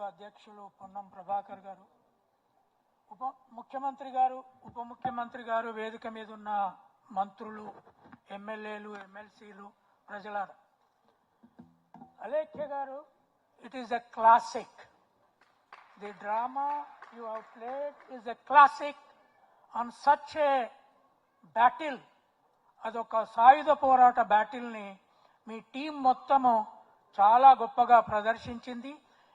గౌరవనీయులు అధ్యక్షులు పొన్నం ప్రభాకర్ గారు ఉప ముఖ్యమంత్రి గారు ఉప ముఖ్యమంత్రి గారు వేదిక మీద ఉన్న మంత్రులు ఎమ్మెల్యేలు ఎమ్మెల్సీలు ప్రజల అలేఖ్య గారు it is a classic the drama you have played is a classic on such a battle అదొక సాయుధ పోరాట బ్యాటిల్ని మీ టీం మొత్తము చాలా గొప్పగా ప్రదర్శించింది.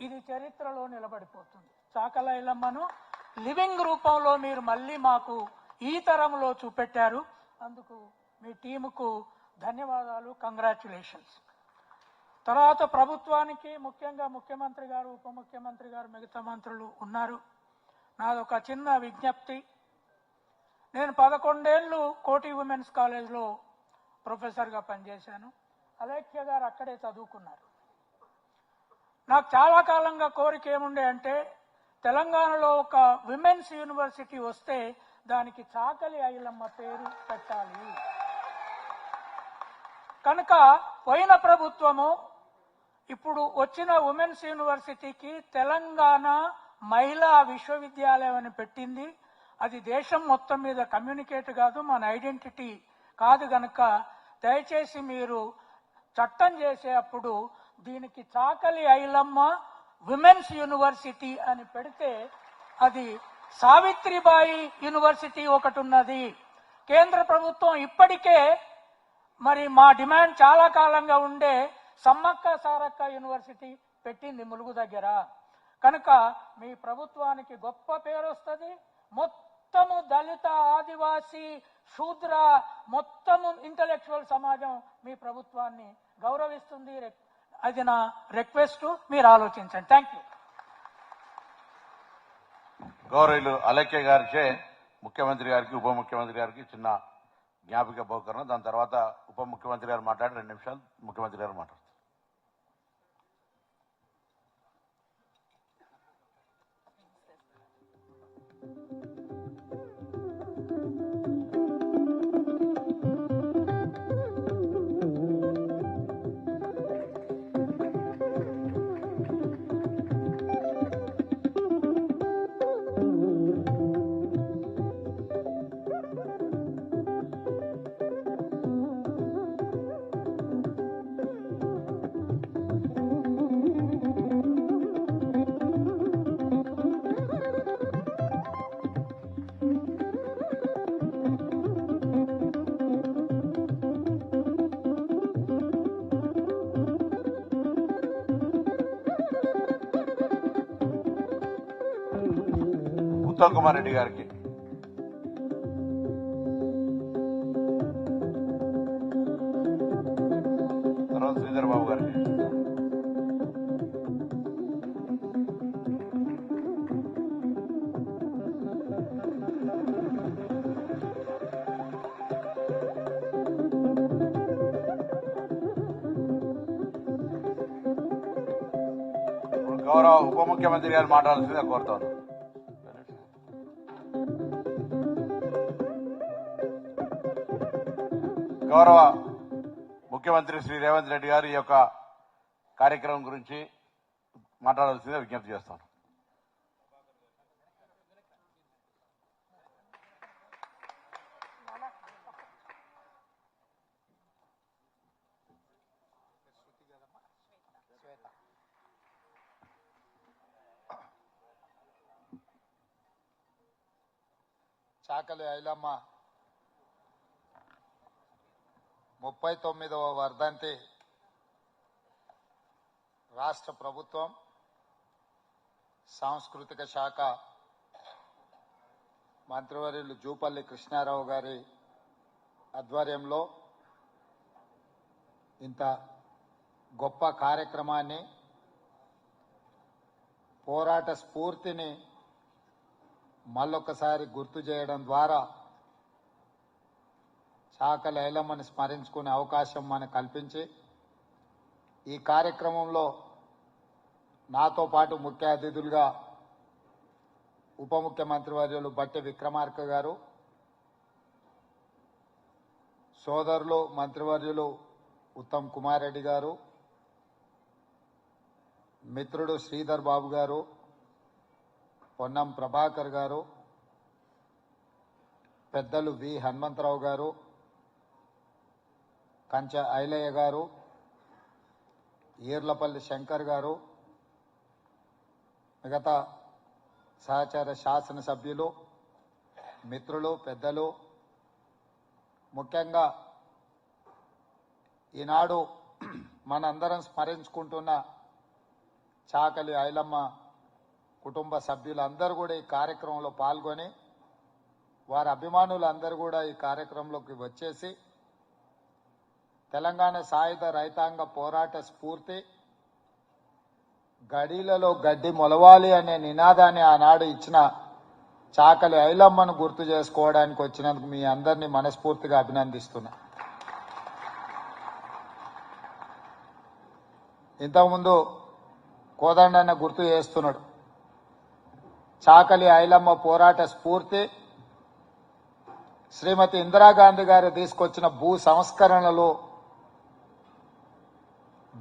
ఇది చరిత్రలో నిలబడిపోతుంది. చాకల ఇల్లమ్మను లివింగ్ రూపంలో మీరు మళ్ళీ మాకు ఈ తరంలో చూపెట్టారు. అందుకు మీ టీముకు ధన్యవాదాలు కంగ్రాచులేషన్స్. తర్వాత ప్రభుత్వానికి ముఖ్యంగా ముఖ్యమంత్రి గారు ఉప ముఖ్యమంత్రి గారు మిగతా మంత్రులు ఉన్నారు. నాదొక చిన్న విజ్ఞప్తి. నేను పదకొండేళ్ళు కోటి ఉమెన్స్ కాలేజ్లో ప్రొఫెసర్గా పనిచేశాను. అలేఖ్య గారు అక్కడే చదువుకున్నారు. నాకు చాలా కాలంగా కోరిక ఏముండే అంటే తెలంగాణలో ఒక విమెన్స్ యూనివర్సిటీ వస్తే దానికి చాకలి ఐలమ్మ పేరు పెట్టాలి. కనుక పోయిన ప్రభుత్వము ఇప్పుడు వచ్చిన ఉమెన్స్ యూనివర్సిటీకి తెలంగాణ మహిళా విశ్వవిద్యాలయం అని పెట్టింది. అది దేశం మొత్తం మీద కమ్యూనికేట్ కాదు మన ఐడెంటిటీ కాదు గనక దయచేసి మీరు చట్టం చేసే అప్పుడు దీనికి చాకలి ఐలమ్మ విమెన్స్ యూనివర్సిటీ అని పెడితే అది సావిత్రిబాయి యూనివర్సిటీ ఒకటి ఉన్నది కేంద్ర ప్రభుత్వం ఇప్పటికే మరి మా డిమాండ్ చాలా కాలంగా ఉండే సమ్మక్క సారక్క యూనివర్సిటీ పెట్టింది ములుగు దగ్గర. కనుక మీ ప్రభుత్వానికి గొప్ప పేరు వస్తుంది మొత్తము దళిత ఆదివాసీ శూద్ర మొత్తము ఇంటలెక్చువల్ సమాజం మీ ప్రభుత్వాన్ని గౌరవిస్తుంది అది నా రిక్వెస్ట్ మీరు ఆలోచించండి. థ్యాంక్ యూ గౌరవులు అలక్య గారిచే ముఖ్యమంత్రి గారికి ఉప ముఖ్యమంత్రి గారికి చిన్న జ్ఞాపిక బహుకరణ. దాని తర్వాత ఉప ముఖ్యమంత్రి గారు మాట్లాడి రెండు నిమిషాలు ముఖ్యమంత్రి గారు మాట్లాడతారు. ఉత్తమ్ కుమార్ రెడ్డి గారికి తర్వాత శ్రీధర్ బాబు గారికి ఇప్పుడు గౌరవ ఉప ముఖ్యమంత్రి గారు మాట్లాడాల్సిందిగా కోరుతాను గౌరవ ముఖ్యమంత్రి శ్రీ రేవంత్ రెడ్డి గారు ఈ యొక్క కార్యక్రమం గురించి మాట్లాడాల్సిందే విజ్ఞప్తి చేస్తాను. చాకలి ఐలమ్మ ముప్పై తొమ్మిదవ వర్ధంతి రాష్ట్ర ప్రభుత్వం సాంస్కృతిక శాఖ మంత్రివర్యులు జూపల్లి కృష్ణారావు గారి ఆధ్వర్యంలో ఇంత గొప్ప కార్యక్రమాన్ని పోరాట స్ఫూర్తిని మళ్ళొకసారి గుర్తు చేయడం ద్వారా శాఖ లైలమ్మని స్మరించుకునే అవకాశం మనకు కల్పించి ఈ కార్యక్రమంలో నాతో పాటు ముఖ్య అతిథులుగా ఉప ముఖ్యమంత్రి వర్యులు బట్టి విక్రమార్క గారు సోదరులు మంత్రివర్యులు ఉత్తమ్ కుమార్ రెడ్డి గారు మిత్రుడు శ్రీధర్ బాబు గారు పొన్నం ప్రభాకర్ గారు పెద్దలు వి హనుమంతరావు గారు కంచ ఐలయ్య గారు ఈర్లపల్లి శంకర్ గారు మిగతా సహచార శాసనసభ్యులు మిత్రులు పెద్దలు ముఖ్యంగా ఈనాడు మనందరం స్మరించుకుంటున్న చాకలి ఐలమ్మ కుటుంబ సభ్యులందరూ కూడా ఈ కార్యక్రమంలో పాల్గొని వారి అభిమానులందరూ కూడా ఈ కార్యక్రమంలోకి వచ్చేసి తెలంగాణ సాయుధ రైతాంగ పోరాట స్ఫూర్తి గడీలలో గడ్డి మొలవాలి అనే నినాదాన్ని ఆనాడు ఇచ్చిన చాకలి ఐలమ్మను గుర్తు చేసుకోవడానికి వచ్చినందుకు మీ అందరినీ మనస్ఫూర్తిగా అభినందిస్తున్నా. ఇంతకుముందు కోదండన్న గుర్తు చేస్తున్నాడు. చాకలి ఐలమ్మ పోరాట స్ఫూర్తి శ్రీమతి ఇందిరాగాంధీ గారు తీసుకొచ్చిన భూ సంస్కరణలు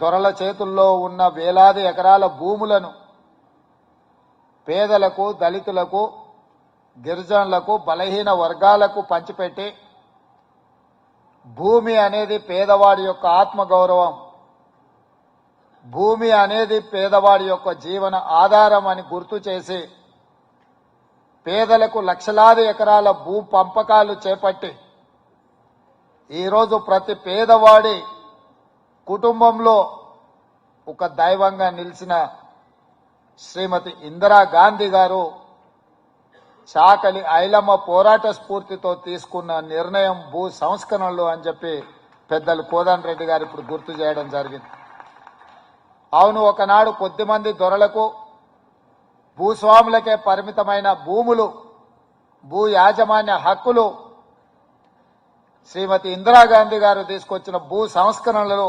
దొరల చేతుల్లో ఉన్న వేలాది ఎకరాల భూములను పేదలకు దళితులకు గిరిజనులకు బలహీన వర్గాలకు పంచిపెట్టి భూమి అనేది పేదవాడి యొక్క ఆత్మగౌరవం. భూమి అనేది పేదవాడి యొక్క జీవన ఆధారం అని గుర్తు చేసి పేదలకు లక్షలాది ఎకరాల భూ పంపకాలు చేపట్టి ఈరోజు ప్రతి పేదవాడి కుటుంబంలో ఒక దైవంగా నిలిచిన శ్రీమతి ఇందిరా గాంధీ గారు చాకలి ఐలమ్మ పోరాట స్ఫూర్తితో తీసుకున్న నిర్ణయం భూ సంస్కరణలు అని చెప్పి పెద్దలు కోదన్ రెడ్డి గారు ఇప్పుడు గుర్తు చేయడం జరిగింది. అవును ఒకనాడు కొద్దిమంది దొరలకు భూస్వాములకే పరిమితమైన భూములు భూ యాజమాన్య హక్కులు శ్రీమతి ఇందిరాగాంధీ గారు తీసుకొచ్చిన భూ సంస్కరణలు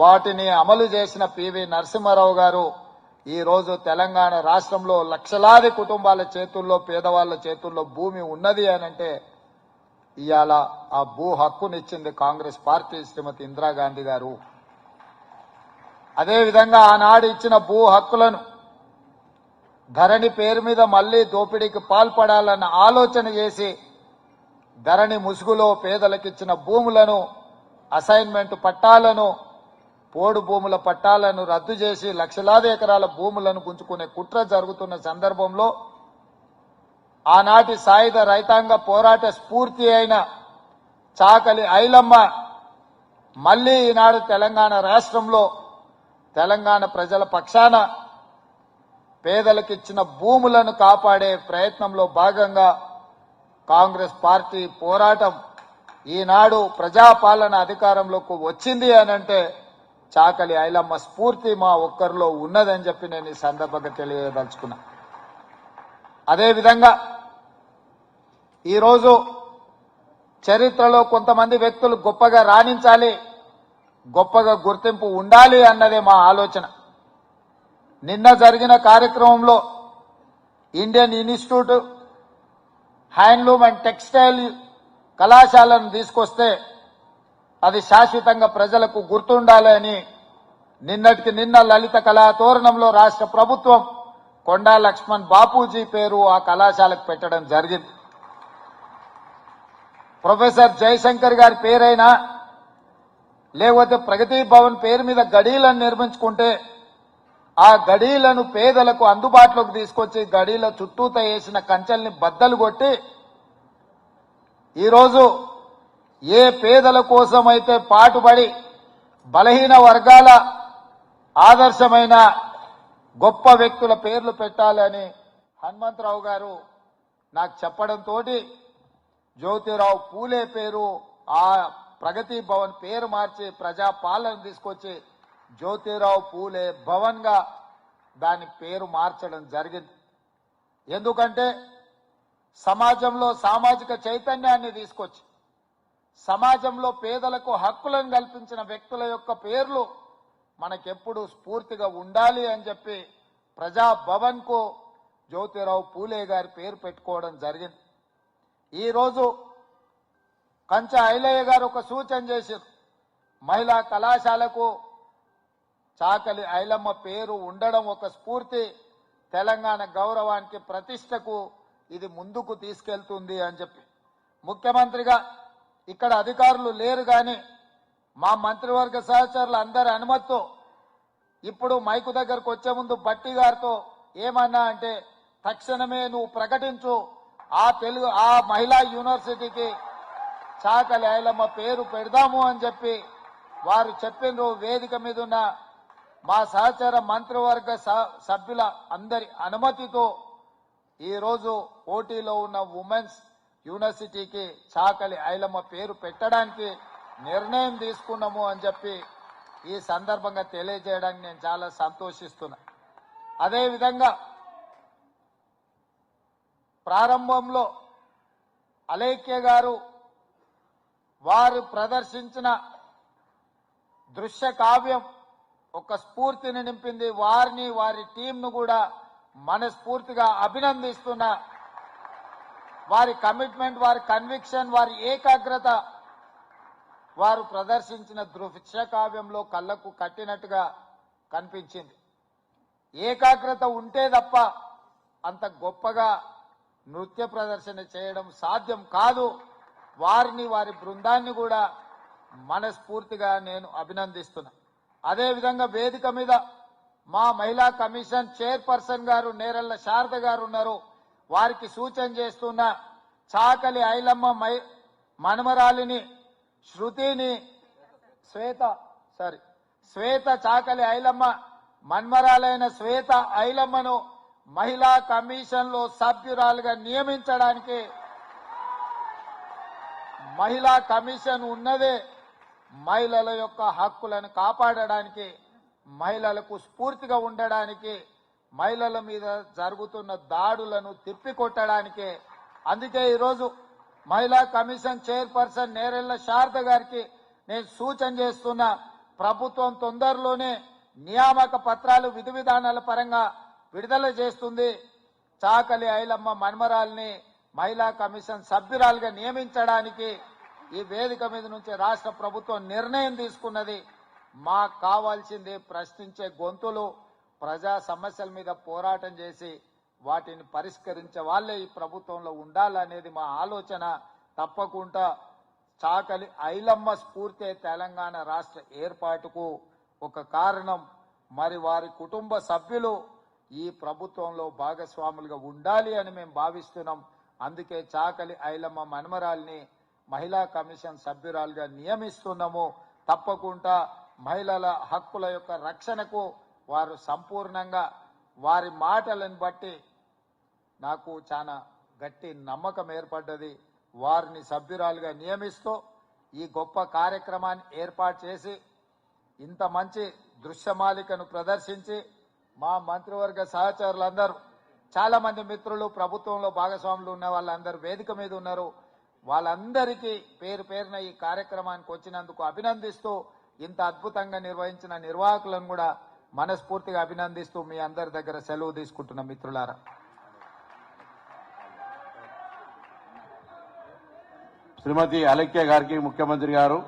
వాటిని అమలు చేసిన పివి నరసింహారావు గారు ఈరోజు తెలంగాణ రాష్ట్రంలో లక్షలాది కుటుంబాల చేతుల్లో పేదవాళ్ళ చేతుల్లో భూమి ఉన్నది అని అంటే ఇవాళ ఆ భూ హక్కునిచ్చింది కాంగ్రెస్ పార్టీ శ్రీమతి ఇందిరాగాంధీ గారు. అదేవిధంగా ఆనాడు ఇచ్చిన భూ హక్కులను ధరణి పేరు మీద మళ్ళీ దోపిడీకి పాల్పడాలన్న ఆలోచన చేసి ధరణి ముసుగులో పేదలకిచ్చిన భూములను అసైన్మెంట్ పట్టాలను పోడు భూముల పట్టాలను రద్దు చేసి లక్షలాది ఎకరాల భూములను గుంజుకునే కుట్ర జరుగుతున్న సందర్భంలో ఆనాటి సాయుధ రైతాంగ పోరాట స్ఫూర్తి అయిన చాకలి ఐలమ్మ మళ్ళీ ఈనాడు తెలంగాణ రాష్ట్రంలో తెలంగాణ ప్రజల పక్షాన పేదలకు ఇచ్చిన భూములను కాపాడే ప్రయత్నంలో భాగంగా కాంగ్రెస్ పార్టీ పోరాటం ఈనాడు ప్రజాపాలన అధికారంలోకి వచ్చింది అని అంటే చాకలి ఐలమ్మ స్ఫూర్తి మా ఒక్కరిలో ఉన్నదని చెప్పి నేను ఈ సందర్భంగా తెలియదలుచుకున్నా. అదేవిధంగా ఈరోజు చరిత్రలో కొంతమంది వ్యక్తులు గొప్పగా రాణించాలి గొప్పగా గుర్తింపు ఉండాలి అన్నదే మా ఆలోచన. నిన్న జరిగిన కార్యక్రమంలో Indian institute handloom and textile కళాశాలను తీసుకొస్తే అది శాశ్వతంగా ప్రజలకు గుర్తుండాలని నిన్నటికి నిన్న లలిత కళా తోరణంలో రాష్ట్ర ప్రభుత్వం కొండా లక్ష్మణ్ బాపూజీ పేరు ఆ కళాశాలకు పెట్టడం జరిగింది. ప్రొఫెసర్ జయశంకర్ గారి పేరైనా లేకపోతే ప్రగతి భవన్ పేరు మీద గడీలను నిర్మించుకుంటే ఆ గడీలను పేదలకు అందుబాటులోకి తీసుకొచ్చి గడీల చుట్టూత వేసిన కంచెల్ని బద్దలు కొట్టి ఈరోజు ఏ పేదల కోసమైతే పాటుపడి బలహీన వర్గాల ఆదర్శమైన గొప్ప వ్యక్తుల పేర్లు పెట్టాలని హనుమంతరావు గారు నాకు చెప్పడంతో జ్యోతిరావు పూలే పేరు ఆ ప్రగతి భవన్ పేరు మార్చి ప్రజా పాలన తీసుకొచ్చి జ్యోతిరావు పూలే భవన్గా దాని పేరు మార్చడం జరిగింది. ఎందుకంటే సమాజంలో సామాజిక చైతన్యాన్ని తీసుకొచ్చి సమాజంలో పేదలకు హక్కులను కల్పించిన వ్యక్తుల యొక్క పేర్లు మనకెప్పుడు స్ఫూర్తిగా ఉండాలి అని చెప్పి ప్రజా జ్యోతిరావు పూలే గారి పేరు పెట్టుకోవడం జరిగింది. ఈరోజు కంచ ఐలయ్య గారు ఒక సూచన చేశారు. మహిళా కళాశాలకు చాకలి ఐలమ్మ పేరు ఉండడం ఒక స్ఫూర్తి తెలంగాణ గౌరవానికి ప్రతిష్టకు ఇది ముందుకు తీసుకెళ్తుంది అని చెప్పి ముఖ్యమంత్రిగా ఇక్కడ అధికారులు లేరు కానీ మా మంత్రివర్గ సహచరులు అందరి అనుమతితో ఇప్పుడు మైకు దగ్గరకు వచ్చే ముందు బట్టి గారితో ఏమన్నా అంటే తక్షణమే నువ్వు ప్రకటించు. ఆ తెలుగు ఆ మహిళా యూనివర్సిటీకి చాకలి ఐలమ్మ పేరు పెడదాము అని చెప్పి వారు చెప్పిన వేదిక మీద ఉన్న మా సహచర మంత్రివర్గ సభ్యుల అందరి అనుమతితో ఈరోజు పోటీలో ఉన్న ఉమెన్స్ యూనివర్సిటీకి చాకలి ఐలమ్మ పేరు పెట్టడానికి నిర్ణయం తీసుకున్నాము అని చెప్పి ఈ సందర్భంగా తెలియజేయడానికి నేను చాలా సంతోషిస్తున్నా. అదేవిధంగా ప్రారంభంలో అలేఖ్య గారు వారు ప్రదర్శించిన దృశ్య కావ్యం ఒక స్ఫూర్తిని నింపింది. వారిని వారి టీంను కూడా మనస్ఫూర్తిగా అభినందిస్తున్నా. వారి కమిట్మెంట్ వారి కన్విక్షన్ వారి ఏకాగ్రత వారు ప్రదర్శించిన దృశ్యకావ్యంలో కళ్ళకు కట్టినట్టుగా కనిపించింది. ఏకాగ్రత ఉంటే తప్ప అంత గొప్పగా నృత్య ప్రదర్శన చేయడం సాధ్యం కాదు. వారిని వారి బృందాన్ని కూడా మనస్ఫూర్తిగా నేను అభినందిస్తున్నా. అదేవిధంగా వేదిక మీద మా మహిళా కమిషన్ చైర్పర్సన్ గారు నేరల్ల శారద గారు ఉన్నారు. వారికి సూచన చేస్తున్న చాకలి ఐలమ్మ మై మనమరాలిని శృతిని శ్వేత సారీ శ్వేత చాకలి ఐలమ్మ మన్మరాలైన శ్వేత ఐలమ్మను మహిళా కమిషన్లో సభ్యురాలుగా నియమించడానికి మహిళా కమిషన్ ఉన్నదే మహిళల యొక్క హక్కులను కాపాడడానికి మహిళలకు స్ఫూర్తిగా ఉండడానికి మహిళల మీద జరుగుతున్న దాడులను తిప్పికొట్టడానికే. అందుకే ఈరోజు మహిళా కమిషన్ చైర్పర్సన్ నేరెళ్ళ శారద గారికి నేను సూచన చేస్తున్న ప్రభుత్వం తొందరలోనే నియామక పత్రాలు విధి విధానాల పరంగా విడుదల చేస్తుంది. చాకలి ఐలమ్మ మన్మరాల్ని మహిళా కమిషన్ సభ్యురాలుగా నియమించడానికి ఈ వేదిక మీద నుంచి రాష్ట్ర ప్రభుత్వం నిర్ణయం తీసుకున్నది. మాకు కావాల్సింది ప్రశ్నించే గొంతులు ప్రజా సమస్యల మీద పోరాటం చేసి వాటిని పరిష్కరించే వాళ్ళే ఈ ప్రభుత్వంలో ఉండాలనేది మా ఆలోచన. తప్పకుండా చాకలి ఐలమ్మ స్ఫూర్తే తెలంగాణ రాష్ట్ర ఏర్పాటుకు ఒక కారణం. మరి వారి కుటుంబ సభ్యులు ఈ ప్రభుత్వంలో భాగస్వాములుగా ఉండాలి అని మేము భావిస్తున్నాం. అందుకే చాకలి ఐలమ్మ మనమరాల్ని మహిళా కమిషన్ సభ్యురాలుగా నియమిస్తున్నాము. తప్పకుండా మహిళల హక్కుల యొక్క రక్షణకు వారు సంపూర్ణంగా వారి మాటలను బట్టి నాకు చాలా గట్టి నమ్మకం ఏర్పడ్డది. వారిని సభ్యురాలుగా నియమిస్తూ ఈ గొప్ప కార్యక్రమాన్ని ఏర్పాటు చేసి ఇంత మంచి దృశ్యమాలికను ప్రదర్శించి మా మంత్రివర్గ సహచరులందరూ చాలా మంది మిత్రులు ప్రభుత్వంలో భాగస్వాములు ఉన్న వాళ్ళందరూ వేదిక మీద ఉన్నారు. వాళ్ళందరికీ పేరు పేరున ఈ కార్యక్రమానికి వచ్చినందుకు అభినందిస్తూ ఇంత అద్భుతంగా నిర్వహించిన నిర్వాహకులను కూడా మనస్ఫూర్తిగా అభినందిస్తూ మీ అందరి దగ్గర సెలవు తీసుకుంటున్న మిత్రులారా. శ్రీమతి అలక్య గారికి ముఖ్యమంత్రి గారు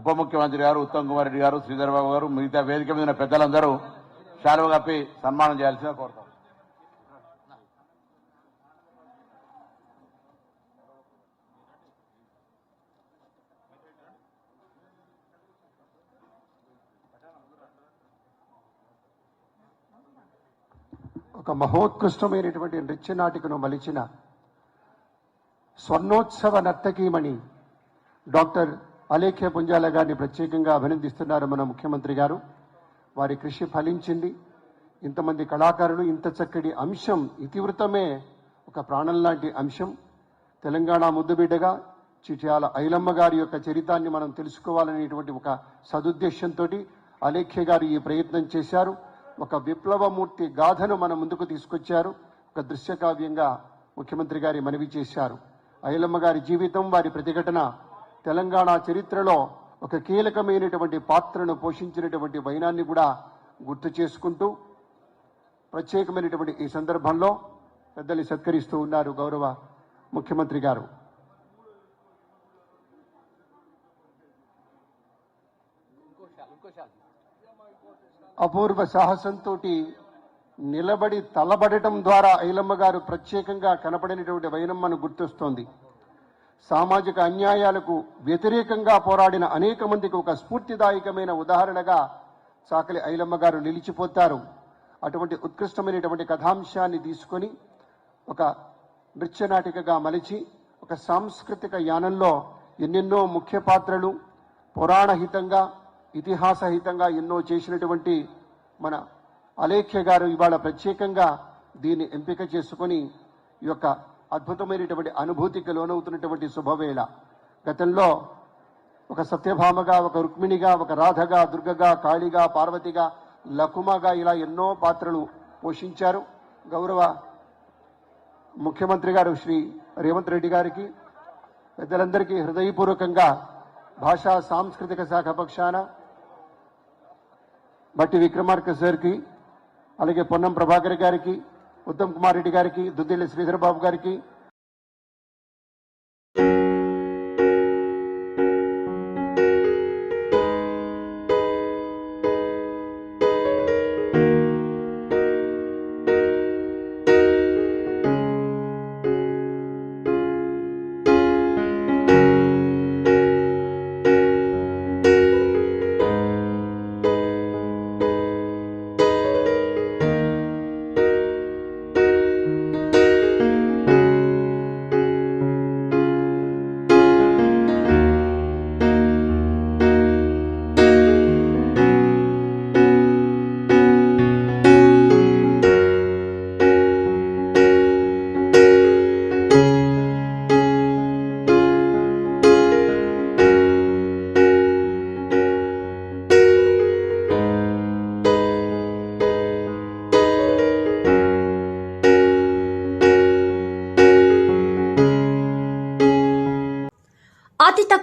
ఉప ముఖ్యమంత్రి గారు ఉత్తమ్ కుమార్ రెడ్డి గారు శ్రీధర్బాబు గారు మిగతా వేదిక మీద పెద్దలందరూ శాలువ కప్పి సన్మానం చేయాల్సిందిగా కోరుతాం. ఒక మహోత్కృష్టమైనటువంటి నృత్య నాటికను మలిచిన స్వర్ణోత్సవ నర్తకీమణి డాక్టర్ అలేఖ్య పుంజాల గారిని ప్రత్యేకంగా అభినందిస్తున్నారు మన ముఖ్యమంత్రి గారు. వారి కృషి ఫలించింది. ఇంతమంది కళాకారులు ఇంత చక్కటి అంశం ఇతివృతమే ఒక ప్రాణం లాంటి అంశం. తెలంగాణ ముద్దుబిడ్డగా చిట్యాల ఐలమ్మ గారి యొక్క చరితాన్ని మనం తెలుసుకోవాలనేటువంటి ఒక సదుద్దేశంతో అలేఖ్య గారు ఈ ప్రయత్నం చేశారు. ఒక విప్లవమూర్తి గాథను మన ముందుకు తీసుకొచ్చారు. ఒక దృశ్య కావ్యంగా ముఖ్యమంత్రి గారి మనవి చేశారు. ఐలమ్మ గారి జీవితం వారి ప్రతిఘటన తెలంగాణ చరిత్రలో ఒక కీలకమైనటువంటి పాత్రను పోషించినటువంటి వైనాన్ని కూడా గుర్తు చేసుకుంటూ ప్రత్యేకమైనటువంటి ఈ సందర్భంలో పెద్దల్ని సత్కరిస్తూ ఉన్నారు గౌరవ ముఖ్యమంత్రి గారు. అపూర్వ సాహసంతో నిలబడి తలబడటం ద్వారా ఐలమ్మ గారు ప్రత్యేకంగా కనపడినటువంటి వైనమ్మను గుర్తొస్తోంది. సామాజిక అన్యాయాలకు వ్యతిరేకంగా పోరాడిన అనేక మందికి ఒక స్ఫూర్తిదాయకమైన ఉదాహరణగా చాకలి ఐలమ్మ గారు నిలిచిపోతారు. అటువంటి ఉత్కృష్టమైనటువంటి కథాంశాన్ని తీసుకొని ఒక నృత్యనాటికగా మలిచి ఒక సాంస్కృతిక యానంలో ఎన్నెన్నో ముఖ్య పాత్రలు పురాణహితంగా ఇతిహాసహితంగా ఎన్నో చేసినటువంటి మన అలేఖ్య గారు ఇవాళ ప్రత్యేకంగా దీన్ని ఎంపిక చేసుకొని ఈ యొక్క అద్భుతమైనటువంటి అనుభూతికి లోనవుతున్నటువంటి శుభవేళ. గతంలో ఒక సత్యభామగా ఒక రుక్మిణిగా ఒక రాధగా దుర్గగా కాళిగా పార్వతిగా లకుమగా ఇలా ఎన్నో పాత్రలు పోషించారు. గౌరవ ముఖ్యమంత్రి గారు శ్రీ రేవంత్ రెడ్డి గారికి పెద్దలందరికీ హృదయపూర్వకంగా భాషా సాంస్కృతిక శాఖ పక్షాన బట్టి విక్రమార్క సార్కి అలాగే పొన్నం ప్రభాకర్ గారికి ఉత్తమ్ కుమార్ రెడ్డి గారికి దుద్దిల్లి శ్రీధర్ బాబు గారికి